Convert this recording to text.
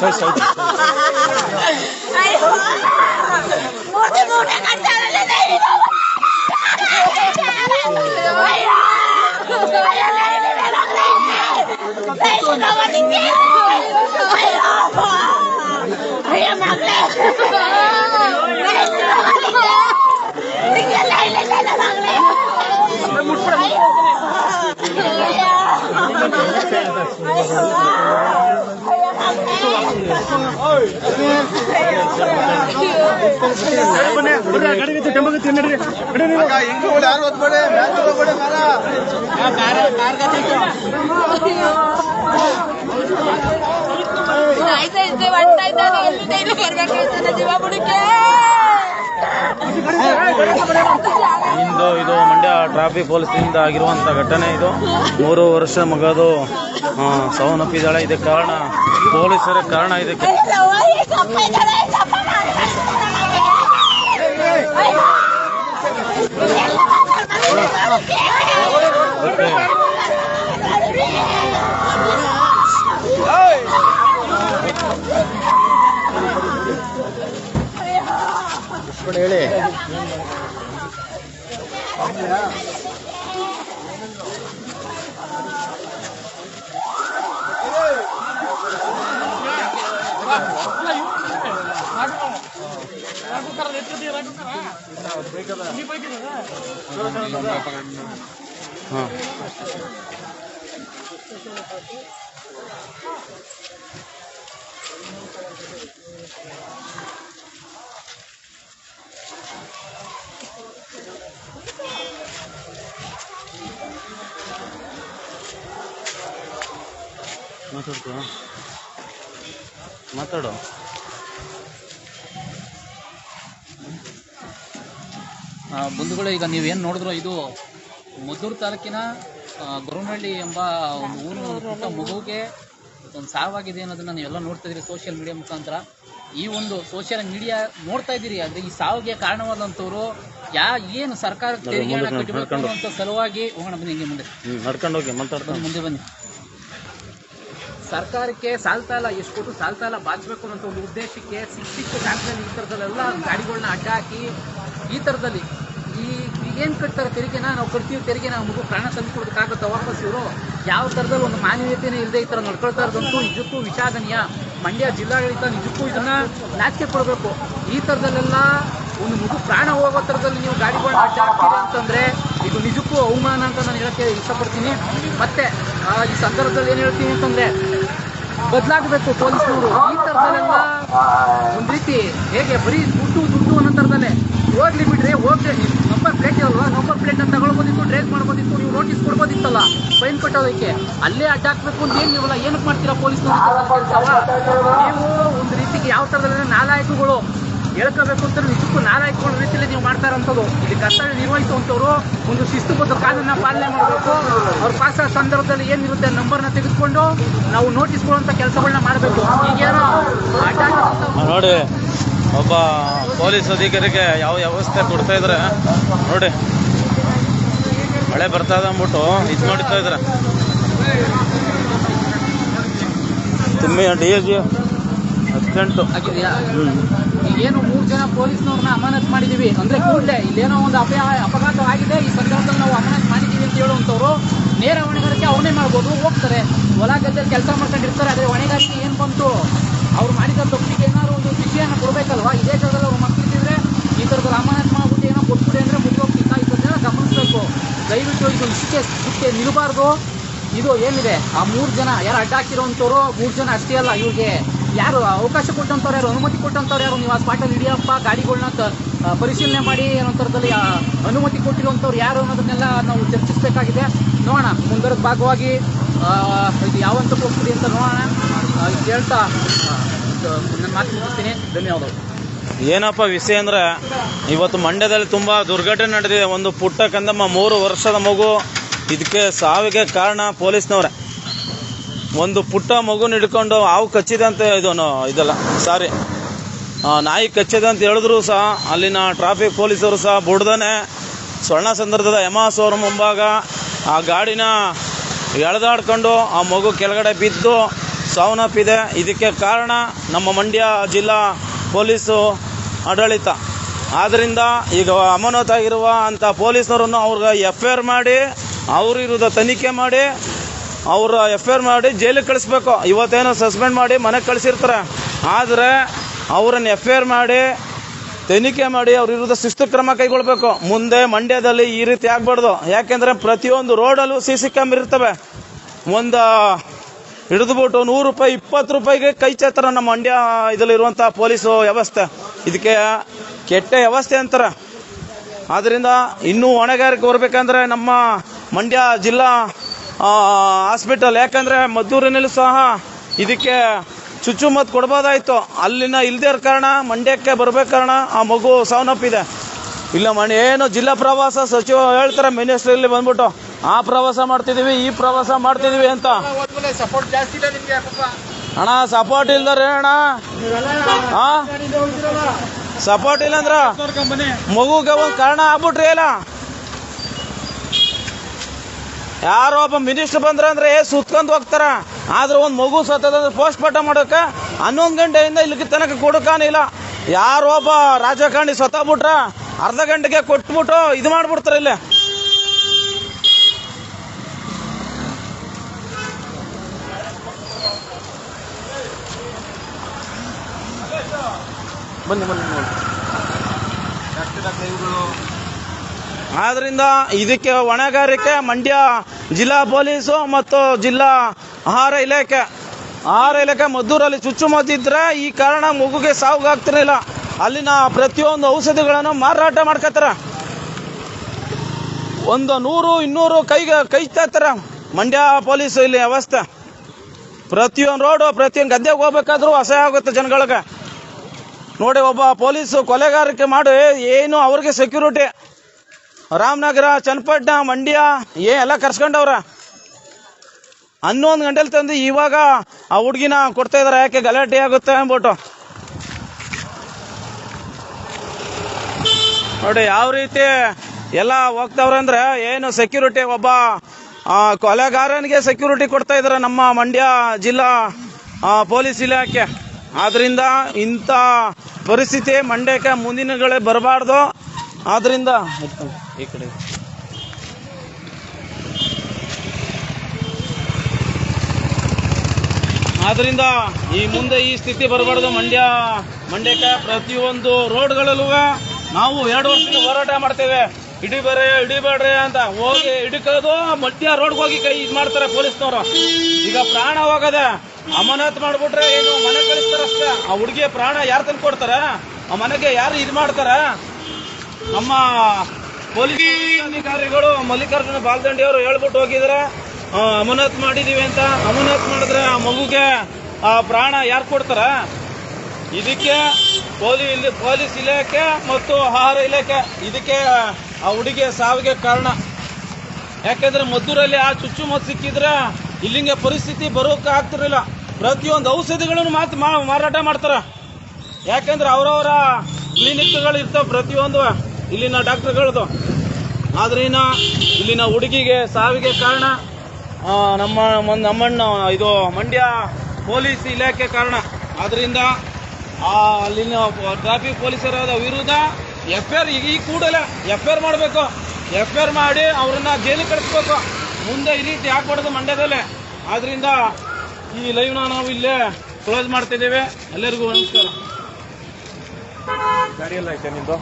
सही सही मोटे मोटे करते ले नहीं मुझ पर ಆಯ್ತಾ ಇದ್ದೆ ಇದ್ದಾಗ ಎಲ್ಲಿಂದ ಇಲ್ಲಿ ಜೀವ ಬುಡಕ್ಕೆ ಇಂದು ಇದು ಮಂಡ್ಯ ಟ್ರಾಫಿಕ್ ಪೊಲೀಸ್ನಿಂದ ಆಗಿರುವಂಥ ಘಟನೆ ಇದು ಮೂರು ವರ್ಷ ಮಗದು ಸಾವನ್ನಪ್ಪಿದ್ದಾಳೆ ಇದಕ್ಕೆ ಕಾರಣ ಪೊಲೀಸರ ಕಾರಣ ಇದಕ್ಕೆ ಹೇಳಿ. ಹಾಂ. ಮಾತಾಡ್ಕೊ. ಮಾತಾಡು. ಬಂಧುಗಳು, ಈಗ ನೀವೇನು ನೋಡಿದ್ರು ಇದು ಮದ್ದೂರು ತಾಲೂಕಿನ ಗೊರವನಹಳ್ಳಿ ಎಂಬ ಒಂದು ಊರಿನ ಒಂದು ಒಂದು ಸಾವಾಗಿದೆ ಅನ್ನೋದನ್ನ ನೀವೆಲ್ಲ ನೋಡ್ತಾ ಇದ್ದೀರಿ ಸೋಷಿಯಲ್ ಮೀಡಿಯಾ ಮುಖಾಂತರ. ಈ ಒಂದು ಸೋಷಿಯಲ್ ಮೀಡಿಯಾ ನೋಡ್ತಾ ಇದ್ದೀರಿ ಆದ್ರೆ ಈ ಸಾವಿಗೆ ಕಾರಣವಾದಂಥವ್ರು ಯಾ ಏನು ಸರ್ಕಾರ ತೆರಿಗೆ ಹಣ ಮುಂದಕ್ಕೆ ಕಟ್ಟಬೇಕು ಅಂತ ಸಲುವಾಗಿ ಹೋಗೋಣ ಬನ್ನಿ ಹಿಂಗೆ ಮುಂದೆ. ಹ್ಞೂ ನಡ್ಕೊಂಡು ಹೋಗಿ ಮಾತಾಡ್ಕೊಂಡು ಮುಂದೆ ಬನ್ನಿ. ಸರ್ಕಾರಕ್ಕೆ ಸಾಲ್ತಾ ಇಲ್ಲ ಎಷ್ಟು ಕೊಟ್ಟು ಸಾಲ್ತಾ ಇಲ್ಲ ಬಾಚಬೇಕು ಅನ್ನೋ ಒಂದು ಉದ್ದೇಶಕ್ಕೆ ಸಿಕ್ಕ ಸಿಕ್ಕ ಜಾಗದಲ್ಲಿ ಈ ಥರದಲ್ಲೆಲ್ಲ ಗಾಡಿಗಳನ್ನ ಅಡ್ಡ ಹಾಕಿ ಈ ಥರದಲ್ಲಿ. ಈ ಏನು ಕಟ್ತಾರೆ ತೆರಿಗೆನ ನಾವು ಕಟ್ತೀವಿ ತೆರಿಗೆ ನಾವು ಮಗು ಪ್ರಾಣ ತಂದು ಕೊಡೋದಕ್ಕಾಗುತ್ತಾ ವಾಪಸ್ ಇವರು? ಯಾವ ಥರದಲ್ಲಿ ಒಂದು ಮಾನವೀಯತೆನೇ ಇಲ್ಲದೆ ಈ ಥರ ನಡ್ಕೊಳ್ತಾ ಇರೋದಂತೂ ನಿಜಕ್ಕೂ ವಿಷಾದನೀಯ. ಮಂಡ್ಯ ಜಿಲ್ಲಾಡಳಿತ ನಿಜಕ್ಕೂ ಇದನ್ನ ನಾಚಿಕೆ ಕೊಡಬೇಕು. ಈ ಥರದಲ್ಲೆಲ್ಲ ಒಂದು ಮಗು ಪ್ರಾಣ ಹೋಗೋ ಥರದಲ್ಲಿ ನೀವು ಗಾಡಿಗಳನ್ನ ಅಡ್ಡಾಡ್ತೀರಿ ಅಂತಂದ್ರೆ ಇದು ನಿಜಕ್ಕೂ ಅವಮಾನ ಅಂತ ನಾನು ಹೇಳಕ್ಕೆ ಇಷ್ಟಪಡ್ತೀನಿ. ಮತ್ತೆ ಈ ಸಂದರ್ಭದಲ್ಲಿ ಏನು ಹೇಳ್ತೀನಿ ಅಂತಂದ್ರೆ ಬದಲಾಗಬೇಕು ಪೊಲೀಸ್ನವರು. ಈ ಥರದಲ್ಲೆಲ್ಲ ಒಂದು ರೀತಿ ಹೇಗೆ ಬರೀ ದುಡ್ಡು ದುಡ್ಡು ಅನ್ನೋ ಥರದಲ್ಲೇ ಹೋಗ್ಲಿ ಬಿಡ್ರಿ ಹೋಗ್ಲಿ ಪ್ಲೇಟ್ ಅಲ್ವಾ? ನಂಬರ್ ಪ್ಲೇಟ್ ಅಂತ ತಗೊಳ್ಬೋದಿತ್ತು ಡ್ರೈವ್ ಮಾಡ್ಬೋದಿತ್ತು, ನೀವು ನೋಟಿಸ್ ಕೊಡ್ಬೋದಿತ್ತಲ್ಲ? ಫೈನ್ ಕಟ್ಟೋದಕ್ಕೆ. ಅಲ್ಲೇ ಅಡ್ಡ ಹಾಕ್ಬೇಕು ಅಂತ ಏನು ನೀವಲ್ಲ, ಏನಕ್ಕೆ ಮಾಡ್ತೀರಾ ಕೆಲಸವ ನೀವು ಒಂದು ರೀತಿಗೆ ಯಾವ ಥರದಲ್ಲಿ ನಾಲಾಯಕಗಳು. ಹೇಳ್ಕೋಬೇಕು ಅಂತ ನಿಜಕ್ಕೂ ನಾಲಾಯಕಗಳ ರೀತಿಯಲ್ಲಿ ನೀವು ಮಾಡ್ತಾ ಇರೋಂಥದ್ದು. ಇಲ್ಲಿ ಕರ್ತವ್ಯ ನಿರ್ವಹಿಸುವಂಥವ್ರು ಒಂದು ಶಿಸ್ತುಬದ್ಧ ಕಾನೂನ ಪಾಲನೆ ಮಾಡಬೇಕು. ಅವ್ರ ಪಾಸ್ ಆದ ಸಂದರ್ಭದಲ್ಲಿ ಏನಿರುತ್ತೆ ನಂಬರ್ನ ತೆಗೆದುಕೊಂಡು ನಾವು ನೋಟಿಸ್ ಕೊಡುವಂಥ ಕೆಲಸಗಳನ್ನ ಮಾಡಬೇಕು. ಅಡ್ಡ ಹಾಕಿದಂಥ ನೋಡಿ. ಒಬ್ಬ ಪೊಲೀಸ್ ಅಧಿಕಾರಿಗೆ ಯಾವ ವ್ಯವಸ್ಥೆ ಕೊಡ್ತಾ ಇದ್ರೆ ನೋಡಿ. ಮಳೆ ಬರ್ತಾ ಇದೆ ಅಂದ್ಬಿಟ್ಟು ಇದು ಮಾಡ್ತಾ ಇದ್ರೆ. ತುಂಬಿ ಡಿ ಎಸ್ ಜಿ ಅರ್ಜೆಂಟು ಈಗೇನು ಮೂರು ಜನ ಪೊಲೀಸ್ನವ್ರನ್ನ ಅಮಾನತ್ ಮಾಡಿದೀವಿ. ಅಂದ್ರೆ ಕೂಡಲೇ ಇಲ್ಲೇನೋ ಒಂದು ಅಪ ಅಪಘಾತ ಆಗಿದೆ. ಈ ಸಂದರ್ಭದಲ್ಲಿ ನಾವು ಅಮಾನತ್ ಮಾಡಿದ್ದೀವಿ ಅಂತ ಹೇಳುವಂಥವ್ರು ನೇರ ಹೊಣೆಗಾರಿಕೆ ಅವನೇ ಮಾಡ್ಬೋದು. ಹೋಗ್ತಾರೆ. ಹೊಲ ಗದ್ದೆಯಲ್ಲಿ ಕೆಲಸ ಮಾಡ್ಕೊಂಡಿರ್ತಾರೆ. ಆದರೆ ಹೊಣೆಗಾರಿಕೆ ಏನು ಬಂತು? ಅವ್ರು ಮಾಡಿದ ತಪ್ಪಿಗೆ ಏನಾದ್ರು ಒಂದು ಶಿಕ್ಷೆಯನ್ನು ಕೊಡಬೇಕಲ್ವಾ? ಇದೇ ಥರದಲ್ಲಿ ಅವ್ರು ಮಕ್ಕಳಿದ್ರೆ ಈ ಥರದಲ್ಲಿ ಅಮಾನತ್ ಮಾಡ್ಬಿಟ್ಟು ಏನೋ ಕೊಟ್ಬಿಡಿ ಅಂದರೆ ಮುಗಿದೋಗ್ತಿತ್ತ ಇದನ್ನೆಲ್ಲ ಗಮನಿಸ್ಬೇಕು. ದಯವಿಟ್ಟು ಇದು ಶಿಕ್ಷೆ ಶಿಕ್ಷೆ ನಿಲ್ಲಬಾರ್ದು. ಇದು ಏನಿದೆ? ಆ ಮೂರು ಜನ ಯಾರು ಅಡ್ಡ ಹಾಕಿರೋಂಥವ್ರು ಮೂರು ಜನ ಅಷ್ಟೇ ಅಲ್ಲ ಇವ್ರಿಗೆ. ಯಾರು ಅವಕಾಶ ಕೊಟ್ಟಂಥವ್ರು ಯಾರು ಅನುಮತಿ ಕೊಟ್ಟಂಥವ್ರು ಯಾರು? ನೀವು ಆ ಸ್ಪಾಟಲ್ಲಿ ಹಿಡಿಯಪ್ಪ ಗಾಡಿಗಳನ್ನ ಪರಿಶೀಲನೆ ಮಾಡಿ ಏನೋ ಥರದಲ್ಲಿ ಆ, ಅನುಮತಿ ಕೊಟ್ಟಿರುವಂಥವ್ರು ಯಾರು ಅನ್ನೋದನ್ನೆಲ್ಲ ನಾವು ಚರ್ಚಿಸಬೇಕಾಗಿದೆ. ನೋಡೋಣ ಮುಂದರದ ಭಾಗವಾಗಿ ಇದು ಯಾವಂತ ಹೋಗ್ತೀರಿ ಅಂತ ನೋಡೋಣ. ಕೇಳ್ತಾ ಏನಪ್ಪ ವಿಷಯ ಅಂದ್ರೆ, ಇವತ್ತು ಮಂಡ್ಯದಲ್ಲಿ ತುಂಬಾ ದುರ್ಘಟನೆ ನಡೆದಿದೆ. ಒಂದು ಪುಟ್ಟ ಕಂದಮ್ಮ ಮೂರು ವರ್ಷದ ಮಗು. ಇದಕ್ಕೆ ಸಾವಿಗೆ ಕಾರಣ ಪೊಲೀಸ್ನವ್ರೆ. ಒಂದು ಪುಟ್ಟ ಮಗುನ ಹಿಡ್ಕೊಂಡು ಹಾವು ಕಚ್ಚಿದೆ ಅಂತ ಇದೆಲ್ಲ. ಇದಲ್ಲ ಸಾರಿ ನಾಯಿ ಕಚ್ಚಿದೆ ಅಂತ ಹೇಳಿದ್ರು ಸಹ ಅಲ್ಲಿನ ಟ್ರಾಫಿಕ್ ಪೊಲೀಸರು ಸಹ ಬುಡ್ದನೆ. ಸ್ವರ್ಣ ಸಂದರ್ಭದ ಯಮಾಸ್ ಅವರ ಮುಂಭಾಗ ಆ ಗಾಡಿನ ಎಳೆದಾಡ್ಕೊಂಡು ಆ ಮಗು ಕೆಳಗಡೆ ಬಿದ್ದು ಸಾವನ್ನಪ್ಪಿದೆ. ಇದಕ್ಕೆ ಕಾರಣ ನಮ್ಮ ಮಂಡ್ಯ ಜಿಲ್ಲಾ ಪೊಲೀಸು ಆಡಳಿತ. ಆದ್ದರಿಂದ ಈಗ ಅಮಾನತಾಗಿರುವ ಅಂಥ ಪೊಲೀಸರನ್ನು ಅವ್ರಿಗೆ ಎಫ್ ಐ ಆರ್ ಮಾಡಿ, ಅವ್ರ ವಿರುದ್ಧ ತನಿಖೆ ಮಾಡಿ, ಅವರ ಎಫ್ ಐ ಆರ್ ಮಾಡಿ ಜೈಲಿಗೆ ಕಳಿಸ್ಬೇಕು. ಇವತ್ತೇನೋ ಸಸ್ಪೆಂಡ್ ಮಾಡಿ ಮನೆಗೆ ಕಳಿಸಿರ್ತಾರೆ. ಆದರೆ ಅವರನ್ನು ಎಫ್ ಐ ಮಾಡಿ, ತನಿಖೆ ಮಾಡಿ ಅವ್ರ ವಿರುದ್ಧ ಶಿಸ್ತು ಕ್ರಮ ಕೈಗೊಳ್ಬೇಕು. ಮುಂದೆ ಮಂಡ್ಯದಲ್ಲಿ ಈ ರೀತಿ ಆಗಬಾರ್ದು. ಯಾಕೆಂದರೆ ಪ್ರತಿಯೊಂದು ರೋಡಲ್ಲೂ ಸಿ ಸಿ ಕ್ಯಾಮ್ ಇರ್ತವೆ. ಒಂದು ಹಿಡಿದುಬಿಟ್ಟು ನೂರು ರೂಪಾಯಿ, ಇಪ್ಪತ್ತು ರೂಪಾಯಿಗೆ ಕೈ ಚೇತರ ನಮ್ಮ ಮಂಡ್ಯ ಇದರಲ್ಲಿರುವಂಥ ಪೊಲೀಸು ವ್ಯವಸ್ಥೆ. ಇದಕ್ಕೆ ಕೆಟ್ಟ ವ್ಯವಸ್ಥೆ ಅಂತಾರೆ. ಆದ್ದರಿಂದ ಇನ್ನೂ ಹೊಣೆಗಾರಿಕೆ ಬರಬೇಕಂದ್ರೆ ನಮ್ಮ ಮಂಡ್ಯ ಜಿಲ್ಲಾ ಹಾಸ್ಪಿಟಲ್. ಯಾಕಂದ್ರೆ ಮದ್ದೂರಿನಲ್ಲೂ ಸಹ ಇದಕ್ಕೆ ಚುಚ್ಚುಮದ್ದು ಕೊಡ್ಬೋದಾಯಿತು. ಅಲ್ಲಿನ ಇಲ್ದೇ ಕಾರಣ ಮಂಡ್ಯಕ್ಕೆ ಬರಬೇಕು ಕಾರಣ ಆ ಮಗು ಸಾವನ್ನಪ್ಪಿದೆ. ಇಲ್ಲ ಮನೆ, ಏನು ಜಿಲ್ಲಾ ಪ್ರವಾಸ ಸಚಿವ ಹೇಳ್ತಾರೆ ಮಿನಿಸ್ಟರ್ ಇಲ್ಲಿ ಬಂದ್ಬಿಟ್ಟು. ಆ ಪ್ರವಾಸ ಮಾಡ್ತಿದೀವಿ ಈ ಪ್ರವಾಸ ಮಾಡ್ತಿದೀವಿ ಅಂತ. ಅಣ್ಣ ಸಪೋರ್ಟ್ ಇಲ್ದಾರೆ ಅಣ್ಣ. ಸಪೋರ್ಟ್ ಇಲ್ಲ ಅಂದ್ರ ಮಗುಗೆ ಒಂದು ಕಾರಣ ಆಗ್ಬಿಟ್ರಿ ಅಲ್ಲ ಯಾರೋ ಒಬ್ಬ ಮಿನಿಸ್ಟರ್ ಬಂದ್ರ ಅಂದ್ರೆ ಸುತ್ಕೊಂಡು ಹೋಗ್ತಾರ. ಆದ್ರೆ ಒಂದು ಮಗು ಸತ್ತದಂದ್ರೆ ಪೋಸ್ಟ್ ಮಾರ್ಟಮ್ ಮಾಡೋಕೆ ಹನ್ನೊಂದು ಗಂಟೆಯಿಂದ ಇಲ್ಲಿ ತನಕ ಕೊಡಕಾನಿಲ್ಲ ಯಾರೋ ಒಬ್ಬ ರಾಜಕಾರಣಿ ಸತ್ತೋಗ್ಬಿಟ್ರ, ಅರ್ಧ ಗಂಟೆಗೆ ಕೊಟ್ಬಿಟ್ಟು ಇದು ಮಾಡ್ಬಿಡ್ತಾರ ಇಲ್ಲಿ. ಬನ್ನಿ ಬನ್ನಿ, ನೋಡಿ. ಆದ್ರಿಂದ ಇದಕ್ಕೆ ಹೊಣೆಗಾರಿಕೆ ಮಂಡ್ಯ ಜಿಲ್ಲಾ ಪೊಲೀಸು ಮತ್ತು ಜಿಲ್ಲಾ ಆಹಾರ ಇಲಾಖೆ. ಆಹಾರ ಇಲಾಖೆ ಮದ್ದೂರಲ್ಲಿ ಚುಚ್ಚುಮದ್ದಿದ್ರೆ ಈ ಕಾರಣ ಮಗುಗೆ ಸಾವುಗಾಗ್ತಿರಲಿಲ್ಲ. ಅಲ್ಲಿನ ಪ್ರತಿಯೊಂದು ಔಷಧಿಗಳನ್ನು ಮಾರಾಟ ಮಾಡ್ಕೋತಾರ ಒಂದು ನೂರು, ಇನ್ನೂರು ಕೈಗೆ ಕೈ ತಾತಾರ ಮಂಡ್ಯ ಪೊಲೀಸು ಇಲ್ಲಿ ವ್ಯವಸ್ಥೆ. ಪ್ರತಿಯೊಂದು ರೋಡು ಪ್ರತಿಯೊಂದು ಗದ್ದೆಗೆ ಹೋಗ್ಬೇಕಾದ್ರೂ ಅಸಹ್ಯ ಆಗುತ್ತೆ ಜನಗಳಿಗೆ. ನೋಡಿ ಒಬ್ಬ ಪೊಲೀಸ್ ಕೊಲೆಗಾರಿಕೆ ಮಾಡಿ ಏನು ಅವ್ರಿಗೆ ಸೆಕ್ಯೂರಿಟಿ ರಾಮನಗರ, ಚನ್ನಪಟ್ಟಣ, ಮಂಡ್ಯ, ಏ, ಎಲ್ಲ ಕರ್ಸ್ಕೊಂಡವ್ರ. ಹನ್ನೊಂದು ಗಂಟೆಲಿ ತಂದು ಇವಾಗ ಆ ಹುಡುಗಿನ ಕೊಡ್ತಾ ಇದಾರೆ, ಯಾಕೆ ಗಲಾಟೆ ಆಗುತ್ತೆ ಅಂದ್ಬಿಟ್ಟು. ನೋಡಿ, ಯಾವ ರೀತಿ ಎಲ್ಲ ಹೋಗ್ತಾವ್ರೆ ಅಂದ್ರೆ, ಏನು ಸೆಕ್ಯೂರಿಟಿ ಒಬ್ಬ ಕೊಲೆಗಾರನಿಗೆ ಸೆಕ್ಯೂರಿಟಿ ಕೊಡ್ತಾ ಇದಾರೆ ನಮ್ಮ ಮಂಡ್ಯ ಜಿಲ್ಲಾ ಪೊಲೀಸ್ ಇಲಾಖೆ. ಆದ್ರಿಂದ ಇಂಥ ಪರಿಸ್ಥಿತಿ ಮಂಡ್ಯಕ್ಕೆ ಮುಂದಿನಗಳೇ ಬರಬಾರ್ದು. ಆದ್ದರಿಂದ ಈ ಕಡೆ. ಆದ್ದರಿಂದ ಈ ಮುಂದೆ ಈ ಸ್ಥಿತಿ ಬರಬಾರ್ದು ಮಂಡ್ಯ. ಮಂಡ್ಯಕ್ಕೆ ಪ್ರತಿಯೊಂದು ರೋಡ್ಗಳಲ್ಲೂ ನಾವು ಎರಡು ವರ್ಷದಿಂದ ಹೋರಾಟ ಮಾಡ್ತೇವೆ. ಹಿಡಿಬೇರೆ ಹಿಡಿಬೇಡ್ರಿ ಅಂತ ಹೋಗಿ ಹಿಡಿಕೋದು ಮಧ್ಯ ರೋಡ್ಗೆ ಹೋಗಿ ಕೈ ಇದು ಮಾಡ್ತಾರೆ ಪೊಲೀಸ್ನವರು. ಈಗ ಪ್ರಾಣ ಹೋಗದೆ ಅಮಾನತ್ ಮಾಡ್ಬಿಟ್ರೆ ಏನು, ಮನೆ ಕಳಿಸ್ತಾರಷ್ಟ ಆ ಹುಡುಗಿಯ ಪ್ರಾಣ ಯಾರು ತಂದು ಕೊಡ್ತಾರ? ಆ ಮನೆಗೆ ಯಾರು ಇದು ಮಾಡ್ತಾರ? ನಮ್ಮ ಪೊಲೀಸ್ ಅಧಿಕಾರಿಗಳು ಮಲ್ಲಿಕಾರ್ಜುನ ಬಾಲ್ದಂಡಿ ಅವರು ಹೇಳ್ಬಿಟ್ಟು ಹೋಗಿದ್ರೆ. ಅಮಾನತ್ ಮಾಡಿದೀವಿ ಅಂತ. ಅಮಾನತ್ ಮಾಡಿದ್ರೆ ಆ ಮಗುಗೆ ಆ ಪ್ರಾಣ ಯಾರು ಕೊಡ್ತಾರ? ಇದಕ್ಕೆ ಪೊಲೀ ಪೊಲೀಸ್ ಇಲಾಖೆ ಮತ್ತು ಆಹಾರ ಇಲಾಖೆ ಇದಕ್ಕೆ ಆ ಹುಡುಗಿಯ ಸಾವಿಗೆ ಕಾರಣ. ಯಾಕೆಂದ್ರೆ ಮದ್ದೂರಲ್ಲಿ ಆ ಚುಚ್ಚುಮದ್ದು ಸಿಕ್ಕಿದ್ರೆ ಇಲ್ಲಿಂಗೆ ಪರಿಸ್ಥಿತಿ ಬರೋಕೆ ಆಗ್ತಿರಲಿಲ್ಲ. ಪ್ರತಿಯೊಂದು ಔಷಧಿಗಳನ್ನು ಮಾತು ಮಾರಾಟ ಮಾಡ್ತಾರೆ. ಯಾಕೆಂದ್ರೆ ಅವರವರ ಕ್ಲಿನಿಕ್ಗಳು ಇರ್ತಾವ ಪ್ರತಿಯೊಂದು ಇಲ್ಲಿನ ಡಾಕ್ಟರ್ಗಳದು. ಆದ್ರಿನ ಇಲ್ಲಿನ ಹುಡುಗಿಗೆ ಸಾವಿಗೆ ಕಾರಣ ನಮ್ಮ ನಮ್ಮಣ್ಣ, ಇದು ಮಂಡ್ಯ ಪೊಲೀಸ್ ಇಲಾಖೆ ಕಾರಣ. ಆದ್ರಿಂದ ಅಲ್ಲಿನ ಟ್ರಾಫಿಕ್ ಪೊಲೀಸರಾದ ವಿರುದ್ಧ ಎಫ್ ಐ ಈ ಕೂಡಲೇ ಎಫ್ ಐ ಆರ್ ಮಾಡಬೇಕು. ಎಫ್ ಐ ಆರ್ ಮಾಡಿ ಅವ್ರನ್ನ ಜೈಲಿಗೆ ಕಳಿಸ್ಬೇಕು. ಮುಂದೆ ಈ ರೀತಿ ಆಗ್ಬಾರ್ದು ಮಂಡ್ಯದಲ್ಲೇ. ಆದ್ರಿಂದ ಈ ಲೈವ್ನ ನಾವು ಇಲ್ಲೇ ಕ್ಲೋಸ್ ಮಾಡ್ತಿದ್ದೇವೆ. ಎಲ್ಲರಿಗೂ ನಮಸ್ಕಾರ. ಗಾಡಿಯೆಲ್ಲ ಐತೆ ನಿಂದು